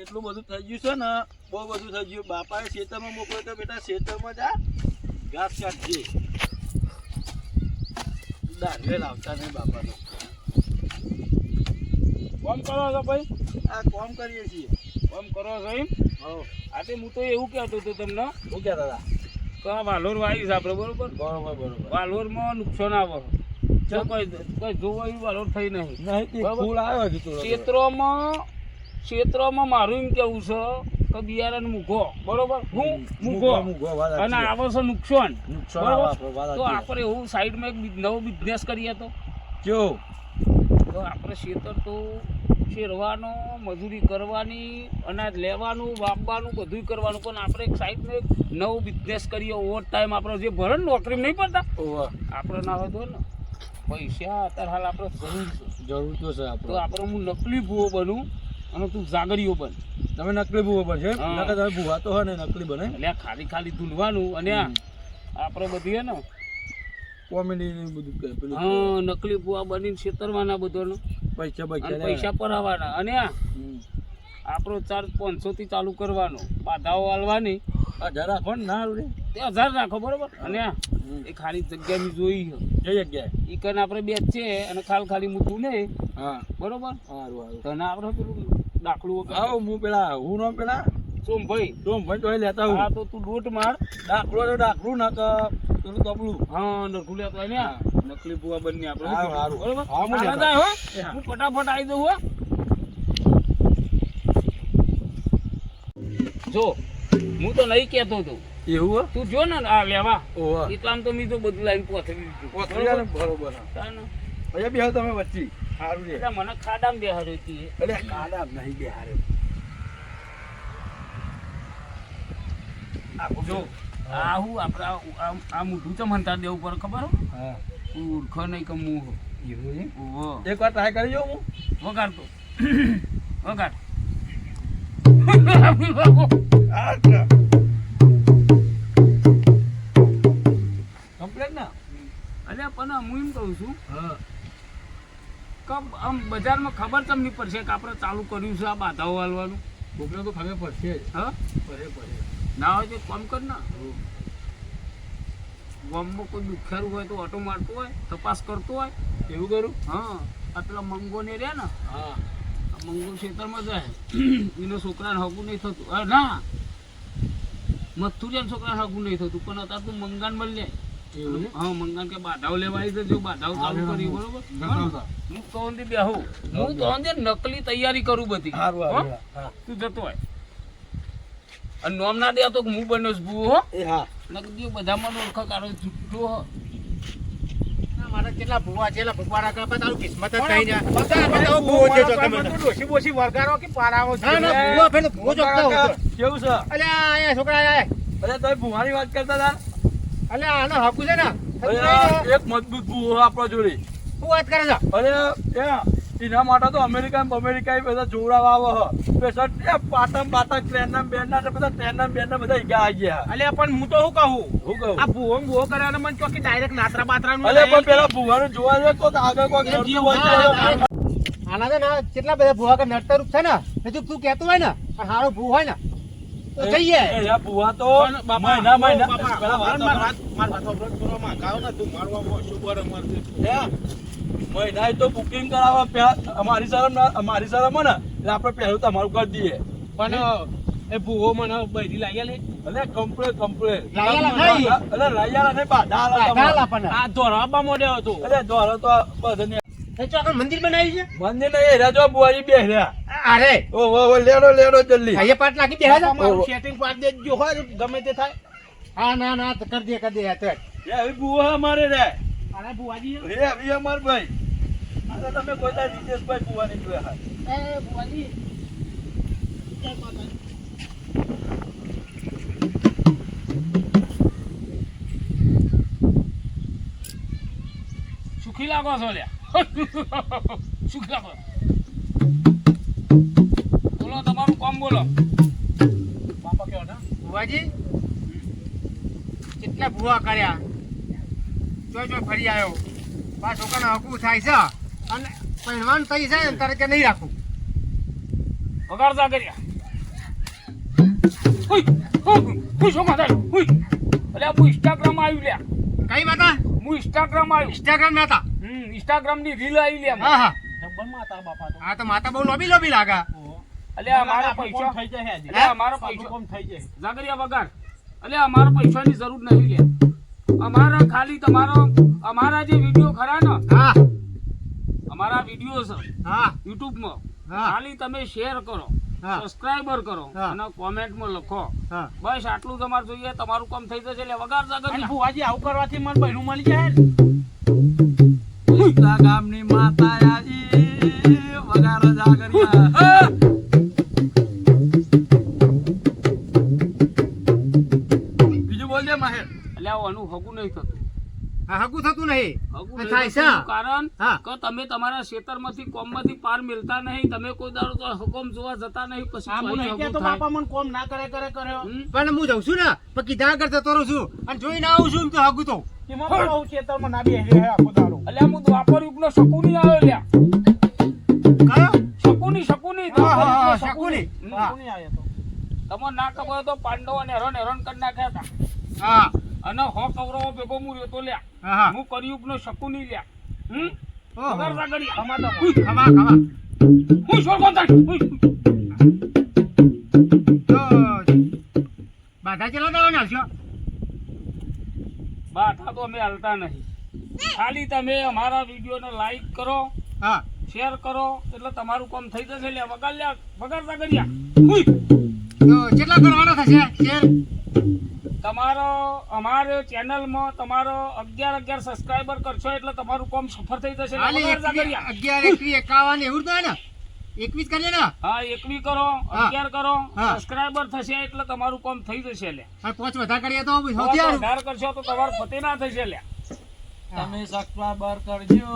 એટલું બધું થઈ ગયું છે ને બહુ બધું થઈ ગયું. બાપાએ ખેતરમાં મોકલ્યો તો બેટા ખેતરમાં જા ઘાસ કાઢજે. દાંડે લાવતા નહીં બાપાનો. કોમ કરો છો ભાઈ? આ કોમ કરીએ છીએ. કોમ કરો છો એમ? હો. આજે હું તો એવું કહેતો હતો તમને. શું કહેતા હતા? તો આ વાલોર વાવ્યું છે આપણે બરોબર? બરોબર બરોબર. વાલોરમાં નુકસાન આવે. કોઈ કોઈ જોવા વાલોર થઈ નહીં. નહીં ફૂલ આવ્યો થોડો ક્ષેત્રોમાં મારું એમ કેવું છે કે બિયારણ મૂકો બરોબર? હું મૂકો. અને. આવે છે નુકસાન. તો આપણે એવું સાઈડમાં એક નવો બિઝનેસ કરીએ તો? જો. તો આપણે ખેતર તો શેરવાનો મજૂરી કરવાની અનાજ લેવાનું વાપવાનું બધું કરવાનું. પણ આપણે એક સાઈડમાં એક નવો બિઝનેસ કરીએ. ઓવર ટાઈમ આપણે જે ભરણ નોકરી નહીં પડતા. આપણે ના હોય તો ને. પૈસા અત્યારે હાલ આપણે જરૂર જરૂર તો છે તો આપણે. આપણે હું નકલી ભૂવો બનું. અને તું જાગરીઓ બન. તમે નકલી ભૂવો છે. નકર તમે ભૂવા તો ને નકલી બને. એટલે ખાલી ખાલી ધૂલવાનું અને આ આપણે બધી હે ને કોમેડી ને બધું પેલું હા નકલી ભૂવા બનીને છેતરવાના બધાનો. પૈસા પૈસા પૈસા પરાવવાના અને આ આપણો ચાર્જ પાંચસો થી ચાલુ કરવાનો. બાધાઓ હાલવાની હજાર રાખો પણ ના આવડે તે હજાર રાખો બરોબર? અને આ એ ખાલી જગ્યાની જોઈ છે. જઈ જગ્યાએ. ઈ કન આપણે બે છે અને ખાલ ખાલી મૂકવું નહીં. હા. બરોબર? સારું સારું તને આપણે પેલું દાખલું આવો હું પેલા હું નામ પેલા? સોમ ભાઈ તો લેતા હું હા તો તું દોટ માર. દાખલો તો દાખલું ના તો પેલું તબલું હા નકલું લેતો ને. નકલી બુઆ બંને આપણે. સારું. બરોબર? હા, હું હાલા હો. હું. ફટાફટ આવી દઉં હો. જો હું તો નહીં કહેતો તો. એવું તું જો ને આ લેવા. એટલામાં તો મેં તો બધું લાઈન પોથરી દીધું. પોથરી બરોબર. અહીંયા બેહો તમે વચ્ચે. સારું છે. એટલે મને ખાડામાં બેહાડ્યો હતી. એટલે કાડા નહીં બેહારે જો આ હું આપણે આ- મોઢું ચમ હંતા દેવું પર ખબર હો? હા. નહીં કે એવું ઓહો એક વાર ટ્રાય કરી જાઉં હું. વગાડ તો. વગાડ. કમ્પ્લેટ ના? અલ્યા પણ હું એમ કહું છું હા. આમ બજારમાં ખબર તમને પડશે કે આપણે ચાલુ કર્યું છે આ બાધાઓ હાલવાનું? બોપડો તો ખબર પડશે જ. હા? પડે પડે. ના હોય તો કામ કર ના. ગામમાં કોઈ દુખેરું હોય તો ઓટો મારતો હોય તપાસ કરતો હોય. એવું કરું? હા. આ પેલા મંગો ને રહ્યા ને હા. મંગો ક્ષેત્રમાં જાય. એનો છોકરાને હગું નહીં થતું. હા ના. મથુરિયાના છોકરાને હગું નહીં થતું પણ અત્યારે તું મંગાન મળી જાય. હા મંગાન કે બાધાઓ લેવા આવી જજો બાધાઓ ચાલુ કરી બરોબર? હું તો અંદર બેહું હું તો અંદર નકલી તૈયારી કરું બધી. સારું હો? સારું હા. તું જતો હોય અને નોમ ના દે તો હું બન્યો છું ભૂવો હો? એ હા. નકદી બધામાં ઓળખો કાઢો જુઠ્ઠો હો. મારા કેટલા ભૂવા છેલા ભગવાના કરવા તારું કિસ્મત જ. આ? બધા આપણે ભૂવો છે જો તમે. તો. ડોશી વરગારો કે પારાવો છે? ના, ના, ભૂવો પેલો ભૂવો જોગતો કેવું છે? અલ્યા, અહીંયા છોકરા. અરે તમે ભૂવાની વાત કરતા હતા? અલ્યા, આનો હાકુ છે ને? એક મજબૂત ભૂ આપણા જોડે શું વાત કરે છે? અરે ત્યાં એના માટે તો અમેરિકા અમેરિકા બધા જોડાવા આવે પાટમ સ્પેશિયલ એ પાટણ બેન ટ્રેનના બધા ને બધા બેન બેનના બધા ઈગા આવી ગયા અલ્યા, પણ હું તો શું કહું? હું કહું આ ભૂવો ભૂવો કરે અને મને ચોખ્ખી direct નાતરા નું અલે પણ. પેલા ભૂવાનું જોવા જાય તો આગળ કોઈ નડતું હોય આના છે ને કેટલા બધા ભૂવા કે નડતરૂપ છે ને હજુ તું કહેતો હોય ને હારો ભૂ હોય ને જઈએ. એ યા તો મહિના મહિના. પેલા વાત માર વાત માર વાત સાંભળો, થોડો માગાવો ને, તું મારવા શું કરે મારતી? મહિના તો બુકિંગ કરાવવા અમારી શરમ અમારી શરમ ને એટલે આપણે પહેલું તમારું કરી દઈએ. પણ એ ભૂવો મને બૈરી લાગ્યા લે. અલે કમ્પ્લેટ કમ્પ્લેટ લાયેલા નહીં. અલે લાયાલા નહીં બાધા. આ ધોરાબા મોડ્યો હતો. અલે દોરો તો બધને ચોકન મંદિર બનાવ્યું છે? મંદિર નહીં હેરા જો બુઆજી બે રહ્યા. અરે. ઓ ઓ ઓ લેડો લેડો જલ્દી. અહીંયા પાટ નાખી બેહા જા. પાડી દેજો હોય ગમે તે થાય. હા ના ના તો કરી દે કરી દે ચલ. એ હવે બુઆ અમારે રે. અરે ભુવાજી એ હવે અમાર ભાઈ. આ તો તમે કોઈ તાર રીતેશભાઈ બુઆની જોયા હા એ ભુવાજી સુખી લાગો છો લ્યા. સુખી લાગો બોલો તમારું કામ બોલો. બાપા કેવો ને? ભુવાજી કેટલા ભુવા કર્યા? જો જો ફરી આવ્યો. બા છોકરાને હકું થાય છે. અને પહેરવાનું થઈ જાય ને તારે કે નહીં રાખું? વગાડતા કર્યા. હુઈ, હુઈ, હુઈ, શું માથે? હુઈ. અલ્યા, હું ઇન્સ્ટાગ્રામ આવ્યું લ્યા. કઈ માતા? હું ઇન્સ્ટાગ્રામ આવ્યું. ઇન્સ્ટાગ્રામ હતા? ઇન્સ્ટાગ્રામની રીલ આવી લે હા હા. જબ્બર માતા બાપા તો. આ તો માતા બહુ લોબી લોબી લાગે. અલ્યા અમારા પૈસા થઈ જાય. અલ્યા અમારા પૈસા કોમ થઈ જાય. જાગરિયા વગાડ અલ્યા અમારા પૈસાની જરૂર નથી લે. અમારા ખાલી તમારો અમારા જે વીડિયો ખરા ને હા. અમારા વીડિયો છે હા. યુટ્યુબમાં હા. ખાલી તમે શેર કરો હા. સબસ્ક્રાઇબર કરો હા. અને કોમેન્ટમાં લખો. હા. બસ આટલું તમારે જોઈએ તમારું કામ થઈ જશે એટલે વગર જગત ભુવાજી આવું કરવાથી મને બહેનું મળી જાય ને ગામની માતા આજી વગાર જાગરિયા. બીજું બોલજે માહેર. અલ્યા આનું હગું નહીં થતું. હગું થતું નહીં. હગું આ નહીં થાય છે. કારણ કે તમે તમારા ખેતરમાંથી કોમમાંથી પાર મિલતા નહીં. તમે કોઈ દાડો તો હુકમ જોવા જતા નહીં પછી. બાપા મને કોમ ના કરે કરે કરે. પણ હું જઉં છું ને પણ કીધા કરતા તો રહું છું. અને જોઈને આવું છું તો હગું તો. એમાં પણ બહુ ખેતરમાં ના બેસી રહે આખો દાડો. અલ્યા હું દ્વાપર યુગનો શકુની આવ્યો લ્યા. કયો શકુની શકુની હા, હા, દ્વાપર હા, યુગનો શકુની. હમ. હા. કોની આયા તો. તમને ના ખબર હોય તો પાંડવોને હેરાન હેરાન કરી નાખ્યા હતા. હા. અને હો કૌરવો ભેગો હું રહેતો લ્યા. હા હા. હું કરિયુગનો શકુની લ્યા. હમ? ઓહો. વગર સાગરિયા. ખમાતો ખમા ખમા છોડ કોણ બાધા ચલા દાવા નાખશો બાધા તો અમે હાલતા નહીં. ખાલી તમે અમારા વિડીયોને લાઈક કરો હા. શેર કરો એટલે તમારું કામ થઈ જશે લ્યા. વગાડ્યા વગાડતા. તો કેટલા કરવાના થશે શેર તમારો અમારે ચેનલમાં તમારો અગિયાર અગિયાર સબસ્ક્રાઈબર કરશો એટલે તમારું કામ સફળ થઈ જશે. અગિયાર એકાવન એવું થાય ને. એકવીસ કરીએ ને? હા એકવી કરો અગિયાર કરો. હા. સબસ્ક્રાઈબર થશે એટલે તમારું કામ થઈ જશે લે પાંચ વધારે કરીએ તો વધારે કરશો તો તમારું ફતે ના થશે લે તમે સબસ્ક્રાઇબર કરજો.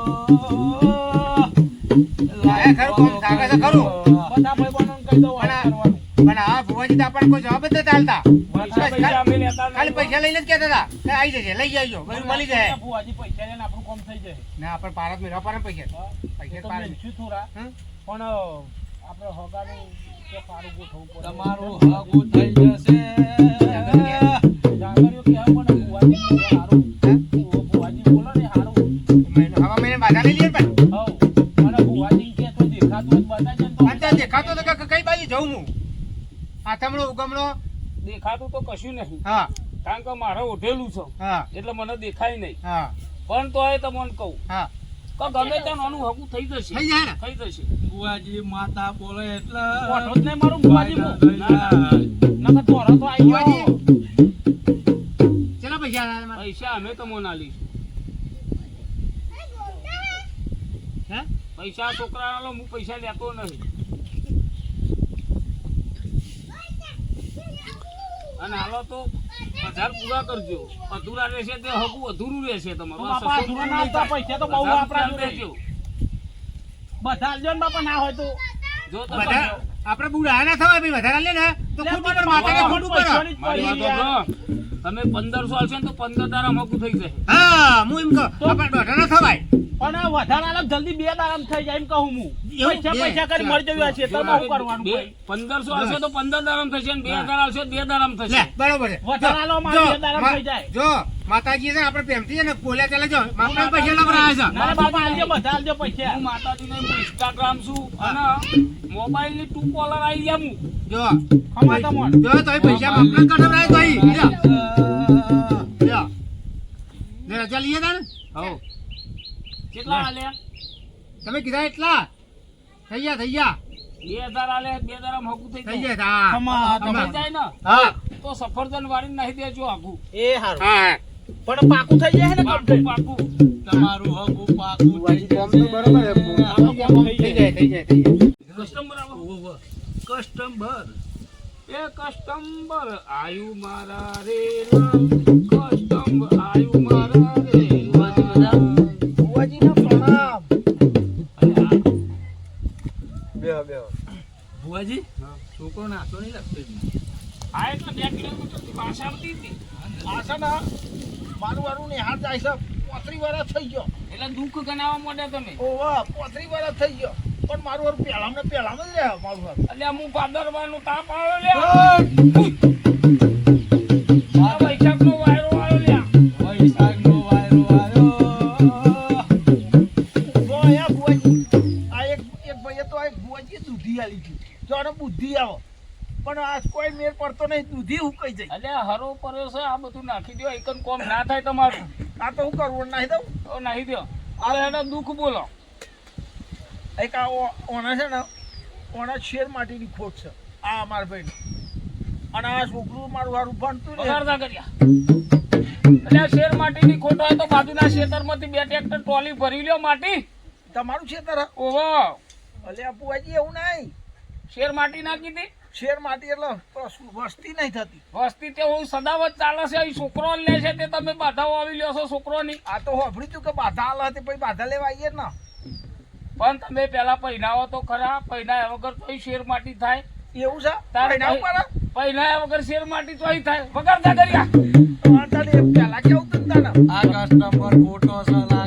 હે, ખરું કોમ લાગે છે ખરું. બધા ભાઈબંધોને કહી દઉં આ પણ આ- કરવાનું. પણ હા ભુવાજી તો આપણને કોઈ જવાબ જ નથી આલતા પૈસા પૈસા અમે લેતા નહીં. ખાલી પૈસા લઈને જ કહેતા હતા. કે આવી જશે લઈ આવજો બધું મળી જાય. ભુવાજી પૈસા લઈને આપણું કામ થઈ જાય. ના આપણે ભારત પડે પૈસા. પૈસા પાડે મેલશું થોડા? પણ આપણે હગાનું તો સારું ગોઠવવું પડે. તમારું હાગું થઈ જશે. બોલો ને હારું. મહિનો મેં બાધા લઈ લઈએ પણ હઉ. અને ભુવાજી કે તો દેખાતું હોય તો તો. અત્યારે દેખાતો તો કે કઈ બાજુ જઉં હું? આથમણો ઉગમણો? દેખાતું તો કશું નહીં. હા. કારણ કે મારે ઓઢેલું છે. હા. એટલે મને દેખાય નહીં. હા. પણ તો એ તમને કહું. હા. કે ગમે ત્યાં નાનું હગું થઈ જશે. થઈ જાય ને? થઈ જશે. બુઆજી માતા બોલે એટલે ઓઢો જ નહીં મારું ભુવાજી ના, ના. નકર દોરો તો ગયો. ભુવાજી પૈસા પૈસા અમે તમને આલીશું હે? પૈસા છોકરા હું પૈસા લેતો નહીં. અને હાલો તો હજાર પૂરા કરજો. અધૂરા રહેશે તે હકુ અધૂરું રહેશે તમારું. પૈસા તો બહુ આપણા. લેજો. બધા જો ને બાપા ના હોય તો. જો તમે બધા આપણે બુરા ના થવાય ભાઈ વધારે લે ને તો ખોટું પર માતાને ખોટું. સાંભળો. તમે પંદરસો આવશે ને તો પંદર દાડા મોકું થઈ જશે હા હું એમ કહું આપણે દોઢા ના થવાય. પણ વધારે આલમ જલ્દી બે દાડામાં થઈ જાય એમ કહું હું. પૈસા પૈસા કરી મળી જવ્યા છે. ખેતરમાં શું કરવાનું પંદરસો આવશે તો પંદર દાડામાં થશે બે હજાર આવશે બે દાડામાં થશે. બરોબર છે. વધારે આલો બે દાડામાં થઈ જાય. જો માતાજી છે ને આપણે પ્રેમથી છે ને બોલ્યા ચાલે જો મારા પૈસા લવરાયા છે. ના બાપા આલજો બધા આલજો પૈસા. હું માતાજીને ઇન્સ્ટાગ્રામ છું અને મોબાઈલની ટુ કોલર આવી ગયા હું. જો. ખમાતા મોણ. જો તો પૈસા માપના કઢવરાય તો અહીં લ્યો. લ્યો. રજા લઈએ તાને હો. કેટલા તમે કીધા એટલા? થઈ ગયા થઈ ગયા. બે હજાર આલે બે હજાર હકું થઈ થઈ જાય. ગયા હા. ખમા, થઈ જાય ને? હા. તો સફરજન વાળી નાખી દેજો આખું એ હારું. હા પણ પાકું થઈ જાય ને પાકું પાકું. તમારું હગું પાકું થઈ આપણું કામ થઈ થઈ જાય. જાય થઈ જાય થઈ જાય. કસ્ટમર આવો. કસ્ટમર. એ કસ્ટમર આયુ મારા રે કસ્ટમર આયુ મારા બુઆજી છોકરો નાતો નહીં લાગતો હા એટલે બે કિલોમીટર પાછા આવતી હતી. આ છે ને, મારું વારું હાથ જાય છે. પોત્રી વર્ષ થઈ ગયો. એટલે દુઃખ ગણાવવા માંડ્યા તમે? ઓવા, પોત્રી વર્ષ થઈ ગયો. પણ મારું વાર પહેલામાં ને પહેલામાં જ રહ્યા મારું વાર. એટલે હું પાદરવાનું તાપ આવ્યો લે કોઈ મેળ પડતો નહીં દૂધી ઉકાઈ જાય. અલ્યા હરો પડ્યો છે આ બધું નાખી દો એકન કોમ ના થાય તમારું. આ તો હું કરવું નાખી દઉં? તો નાખી દો હવે એને દુઃખ બોલો. એક આ ઓના છે ને ઓના શેર માટેની ખોટ છે આ અમારા ભાઈ અને આ છોકરું મારું હારું ભણતું પગારતા કર્યા. એટલે શેર માટીની ખોટ હોય તો બાજુના ખેતરમાંથી બે ટ્રેક્ટર ટ્રોલી ભરી લ્યો માટી. તમારું ખેતર? ઓહો. એટલે આ ભુવાજી એવું નહીં. શેર માટી નાખી હતી શેર માટી એટલે વસ્તી નહીં થતી. વસ્તી તે હું સદાવત ચાલે છે અહીં છોકરો લે છે તે તમે બાધાઓ આવી લ્યો છો છોકરોની. આ તો હોભળી તું કે બાધા આલે હતી પછી બાધા લેવા આવીએ ને. પણ તમે પેલા પહેરાવો તો ખરા પહેરાયા વગર તો શેર માટી થાય. એવું છે? પહેરાયા વગર શેર માટી તો અહીં થાય. વગર તને પેલા કેવું તું આ કસ્ટમર ખોટો છે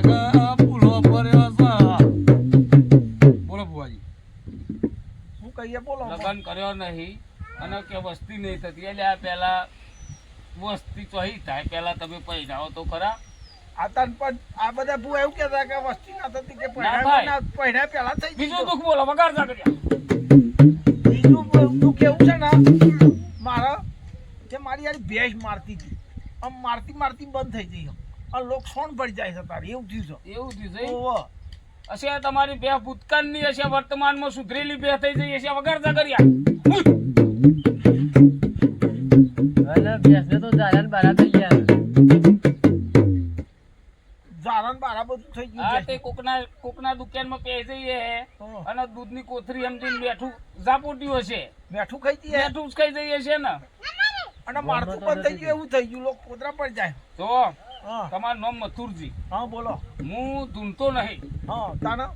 કહીએ કર્યો નહીં અને કે વસ્તી નહીં થતી. એટલે આ પહેલાં વસ્તી અહીં થાય પહેલાં તમે પહેરાવો તો ખરા. આ તન પણ આ બધા ભૂ એવું કહેતા કે વસ્તી ના થતી કે પહેલા પેલા થઈ બીજું દુઃખ બોલો કર્યા બીજું દુઃખ એવું છે ને મારા કે મારી યાર ભેંસ મારતી હતી આમ મારતી મારતી બંધ થઈ ગઈ. આ લોક સોન પડી જાય છે તારે એવું થયું છે. એવું થયું છે. હશે તમારી બે ભૂતકાળની હશે વર્તમાનમાં સુધરેલી બે થઈ જઈ હશે પહેરી જઈએ અને દૂધની કોથરી સમજીને બેઠું ઝાપોટ્યું હશે. બેઠું ખાઈ જઈએ? બેઠું જ ખાઈ જઈએ છે ને. અને મારતું બંધ થઈ ગયું એવું થઈ ગયું લોક પોતરા પડી જાય. તો તમારું નામ મથુરજી. હા બોલો. હું ધૂનતો નહીં. હા તાના?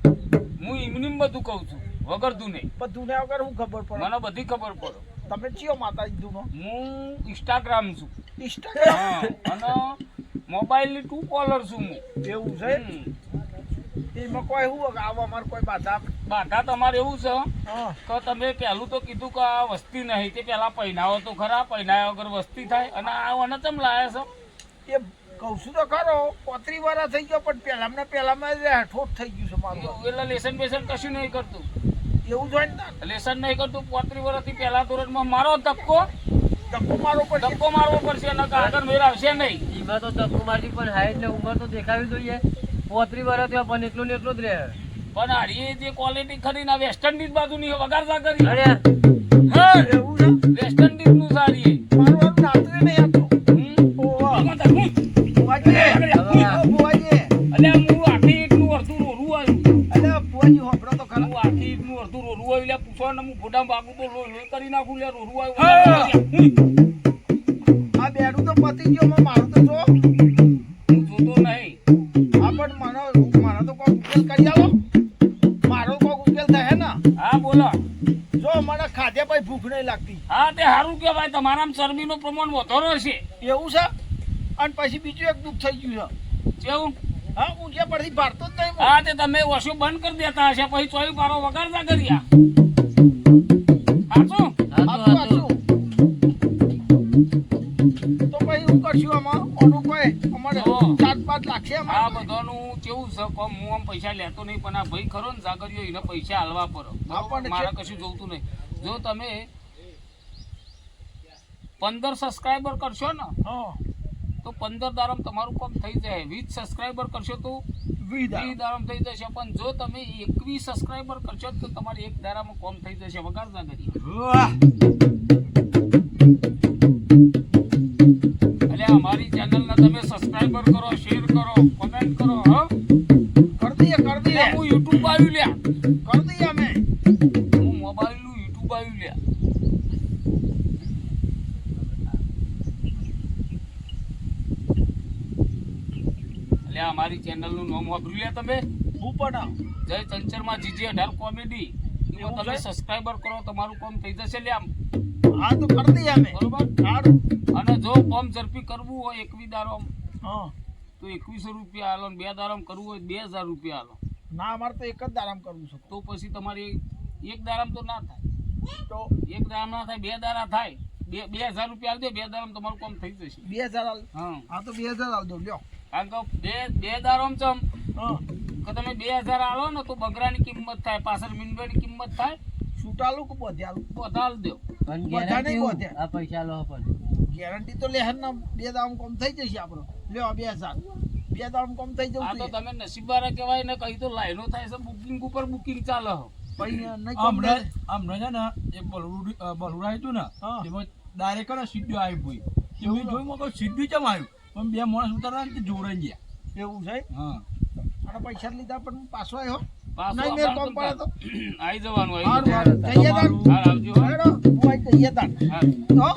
હું એમની બધું કહું છું વગર ધૂને. પણ ધૂને વગર હું ખબર પડે? મને બધી ખબર પડે. તમે ચિયો માતાજી ધૂનો? હું ઇન્સ્ટાગ્રામ છું. ઇન્સ્ટાગ્રામ? અને મોબાઈલની ટુ કોલર છું હું. એવું છે. એમાં કોઈ શું આવા અમારે કોઈ બાધા? બાધા તમારે એવું છે? તો તમે પહેલું તો કીધું કે આ વસ્તી નહીં તે પહેલા પહેનાવો તો ખરા પહેનાયા વગર વસ્તી થાય. અને આ મને ચમ લાયા છો? એ કહું છું તો ખરો પોત્રી વાળા થઈ ગયો પણ પહેલાં ને પહેલામાં ઠોઠ થઈ ગયું છે મારું એટલે લેસન બેસન કશું નહીં કરતું. એવું જોઈને ને લેસન નહીં કરતું પોત્રી વર્ષથી પહેલા ધોરણમાં મારો ધક્કો. ધક્કો મારો પડશે. ધક્કો મારવો પડશે અને આગળ મેળ આવશે નહીં. એમાં તો ધક્કો મારતી પણ હાઈ એટલે ઉંમર તો દેખાવી જોઈએ. પોત્રી વર્ષ થયા પણ એટલું ને એટલું જ રહે. પણ હારી જે ક્વોલિટી ખરી ના વેસ્ટ ઇન્ડિઝ બાજુની વગાડતા કરી. અરે. હા? એવું છે? વેસ્ટ ઇન્ડિઝનું સારી. પૂછવા બાગુ લોહી લોહી કરી નાખું લે રોરું આવ્યું. આ બેનું તો પતી ગયો માં મારું તો જો. હું જોતો નહીં. હા પણ મને મને તો કોઈ ઉકેલ કરી આવો. મારો કોઈ ઉકેલ થાય ને. હા બોલો. જો મને ખાધે પછી ભૂખ નહીં લાગતી. હા તે સારું કે ભાઈ તમારામાં ચરબીનું પ્રમાણ વધારો છે એવું છે? અને પછી બીજું એક દુઃખ થઈ ગયું છે. કેવું? હા હું જે પરથી ભારતો જ નહીં હા. તે તમે ઓછું બંધ કરી દેતા હશે પછી ચોવી પારો વગાડતા કર્યા. પૈસા લેતો નહીં પણ આ ભાઈ ખરો ને જાગરીઓ એને પૈસા હાલવા પડે. મારે કશું જોતું નહીં. જો તમે પંદર સબસ્ક્રાઈબર કરશો ને તો પંદર દારમ તમારું કામ થઈ જાય. વીસ સબસ્ક્રાઈબર કરશો તો વિધા. વીસ દારમ થઈ જશે. પણ જો તમે એકવીસ સબસ્ક્રાઈબર કરશો તો તમારે એક દારામાં કામ થઈ જશે. વગાડતા કરીએ લ્યા તમે. હું પણ જય ચંચરમાં જીજી અઢાર કોમેડી. તમે સબસ્ક્રાઇબર કરો તમારું કામ થઈ જશે લે આમ. હા તો કરી દઈએ અમે. બરોબર? અને જો કામ ઝડપી કરવું હોય એકવી દારો હા. તો એકવીસો રૂપિયા ને બે દારામ કરવું હોય બે હજાર રૂપિયા હાલો ના અમારે તો એક જ દારામ કરવું છે. તો પછી તમારી એક દારામ તો ના થાય. તો? એક દારામ ના થાય બે દારા થાય. બે બે હજાર રૂપિયા આવજો બે દારામ તમારું કામ થઈ જશે. બે હજાર આલ. હા. તો બે હજાર આવજો લ્યો. કારણ કે બે બે દારામ ચમ હા કે તમે બે હજાર આલો ને તો બગરાની કિંમત થાય પાછળ મીંડવાની કિંમત થાય છૂટાલું કે બધ્યાલું? બધા દો. પણ? ગોત્યા. આ પૈસા લો પણ. ગેરંટી તો લેહર ના બે દામ કોમ થઈ જશે આપણો. લ્યો બે હજાર. બે દામ કોમ થઈ જવું આ તો તમે નસીબવાળા કહેવાય ને કઈ તો લાઈનો થાય છે બુકિંગ ઉપર બુકિંગ ચાલે હો હમણાં હમણાં છે ને એક બલુડ બલુડા હતું ને હા. એમાં ડાયરેક્ટ ને સીધું આવી ભૂઈ. એમ જોયું સીધું ચમ આવ્યું પણ બે માણસ ઉતારવા ને જોડાઈ ગયા. એવું છે? હા. અને પૈસા લીધા પણ પાછો આવ્યો નહીં મેળ કોમ પડે તો આવી જવાનું આવી. જઈએ આવજો. હેડો, હું જઈએ. હા.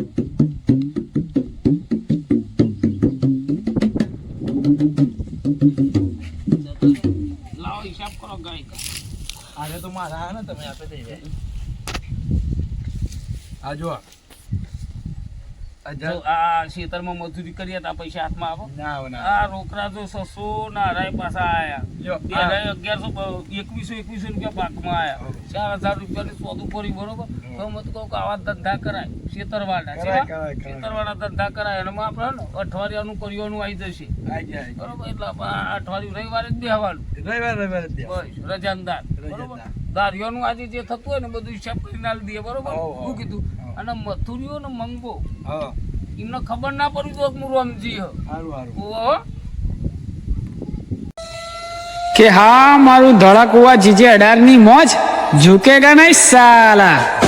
લાવો હિસાબ કરો ગાય. આજે તો મારા ને તમે આપી દઈ આ જો આ જો આ ખેતરમાં મજૂરી કરીએ તો પૈસા હાથમાં આવો? આ રોકડા જો સસો ના પાછા આયા. બે અગિયારસો એકવીસો એકવીસો રૂપિયા પાકમાં આયા. ચાર હજાર રૂપિયાની સોદું પડી બરોબર? તો મત કહું કે આવા ધંધા કરાય. ખેતરવાળા હા? ખેતરવાળા ધંધા કરાય. અને એમાં આપણે અઠવાડિયાનું કરિયાનું આવી જશે. બરોબર? એટલે અઠવાડિયું રવિવારે જ બેહવાનું. રવિવાર રવિવાર જ બસ રજાનદાર બરોબર. દારિયોનું આજે જે થતું હોય ને બધું હિસાબ કરીને દે બરોબર. શું કીધું. અને મથુરીઓ ને મંગો. હા. એમને ખબર ના પડી તો હું રમજી કે હા મારું ધડક હુआ જીજે અડારની મોજ ઝુકેગા નહીં સાલા.